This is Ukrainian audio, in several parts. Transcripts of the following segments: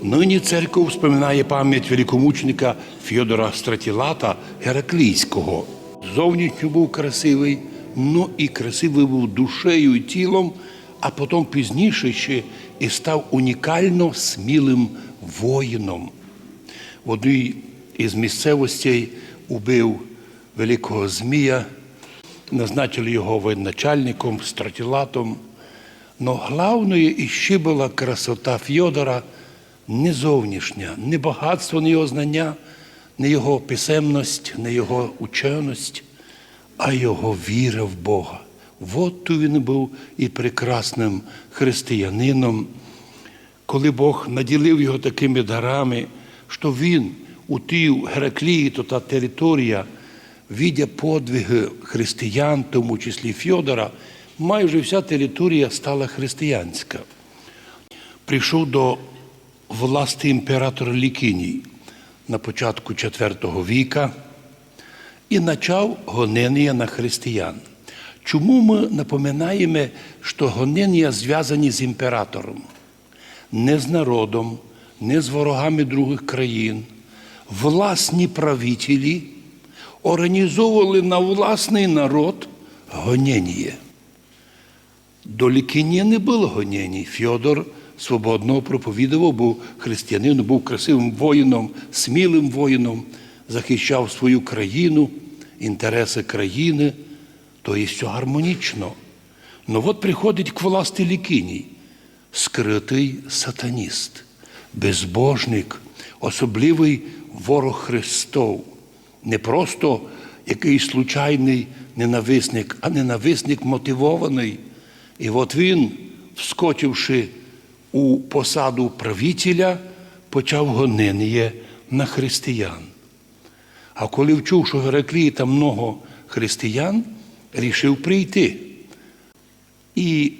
Нині церква вспоминає пам'ять великомученика Фьодора Стратілата Гераклійського. Зовнішньо був красивий, ну і красивий був душею і тілом, а потім пізніше ще і став унікально смілим воїном. В одній із місцевостей убив великого Змія, назначили його воєначальником, стратілатом. Но главною іще була красота Фьодора не зовнішня, не багатство, не його знання, не його писемність, не його ученість, а його віра в Бога. От він був і прекрасним християнином, коли Бог наділив його такими дарами, що він у тій Гераклії, то та територія, видя подвиги християн, тому числі Фьодора, майже вся територія стала християнська. Прийшов до власти імператор Лікіній на початку IV віка і почав гонення на християн. Чому ми напоминаємо, що гонення зв'язані з імператором? Не з народом, не з ворогами других країн. Власні правителі організовували на власний народ гонення. До Лікіні не було гонень. Фьодор свободно проповідував, був християнином, був красивим воїном, смілим воїном, захищав свою країну, інтереси країни, то є все гармонічно. Ну от приходить к власти Лікіній, скритий сатаніст, безбожник, особливий ворог Христов, не просто якийсь случайний ненависник, а ненависник мотивований. І от він, вскочивши у посаду правителя, почав гонення на християн. А коли вчув, що в Гераклії там много християн, рішив прийти. І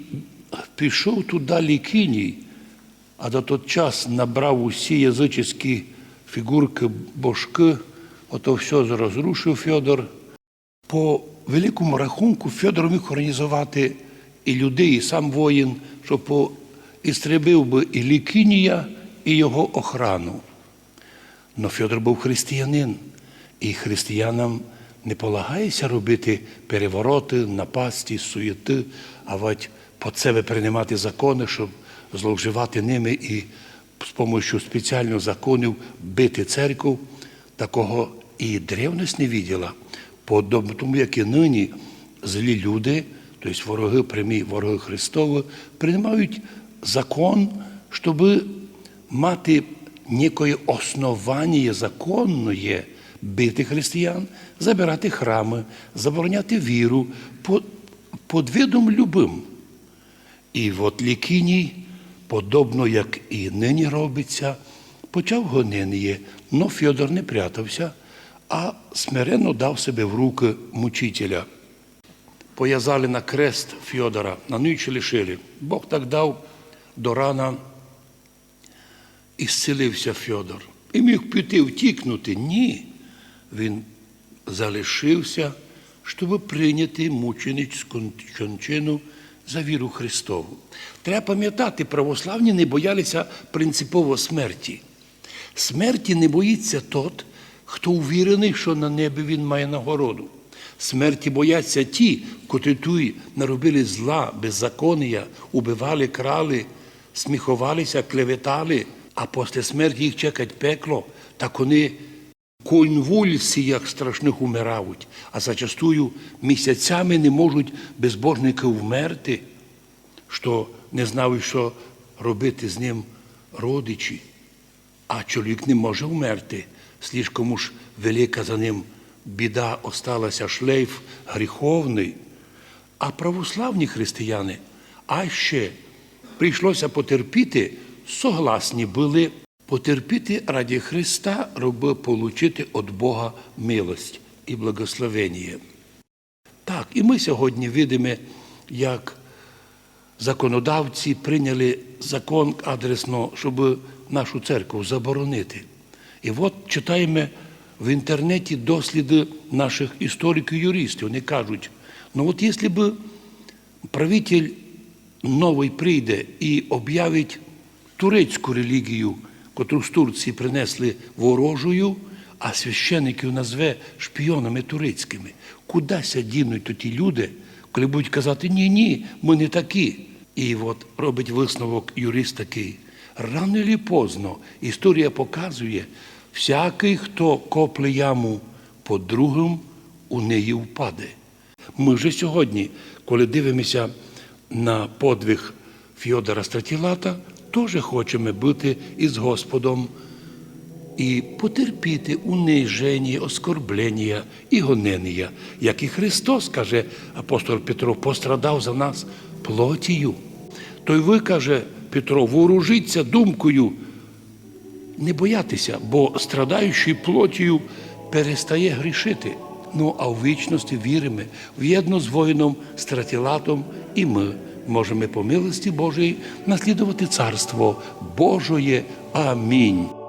пішов туди Лікіній, а до той час набрав усі язичні фігурки, божки, ото все розрушив Фьодор. По великому рахунку Фьодор міг організувати і людей, і сам воїн, що по істребив би і Лікінія, і його охрану. Но Фьодор був християнин, і християнам не полагається робити перевороти, напасті, суєти, а вать себе приймати закони, щоб зловживати ними і з допомогою спеціальних законів бити церкву. Такого і древність не виділа. Подобно тому, як і нині злі люди, тобто вороги прямі, вороги Христові, приймають закон, щоб мати некое основання законне бити християн, забирати храми, забороняти віру під видом любим. І от Лікіній, подобно як і нині робиться, почав гонення, но Фьодор не прятався, а смиренно дав себе в руки мучителя. Пов'язали на крест Фьодора, на ніч лишили. Бог так дав до рана, і зцілився Фьодор. І міг піти втікнути. Ні. Він залишився, щоб прийняти мученицьку кончину за віру Христову. Треба пам'ятати, православні не боялися принципово смерті. Смерті не боїться тот, хто увірений, що на небі він має нагороду. Смерті бояться ті, котрі туй наробили зла, беззаконня, убивали, крали, сміхувалися, клеветали, а після смерті їх чекать пекло, так вони конвульсіях страшних умирають, а зачастую місяцями не можуть безбожники вмерти, що не знають, що робити з ним родичі. А чоловік не може вмерти, слишком уж велика за ним біда осталася шлейф гріховний. А православні християни, а ще прийшлося потерпіти, согласні були потерпіти раді Христа, роби получити від Бога милость і благословення. Так, і ми сьогодні видимо, як законодавці прийняли закон адресно, щоб нашу церкву заборонити. І от читаємо в інтернеті досліди наших істориків юристів. Вони кажуть, ну от якщо б правитель новий прийде і об'явить турецьку релігію котру з Турції принесли ворожою, а священиків назве шпіонами турецькими. Кудася дінуть то ті люди, коли будуть казати ні, ні, ми не такі. І от робить висновок юрист такий. Рано чи поздно історія показує, всякий, хто копле яму по другим, у неї впаде. Ми вже сьогодні, коли дивимося на подвиг Фьодора Стратілата, теж хочемо бути із Господом і потерпіти униження, оскорблення і гонення, як і Христос, каже апостол Петро, пострадав за нас плотію. Той ви, каже Петро, вооружиться думкою, не боятися, бо страдаючий плотію перестає грішити. Ну а в вічності віримо в'єдно з воїном Стратілатом, і ми можемо по милості Божої наслідувати царство Божоє. Амінь.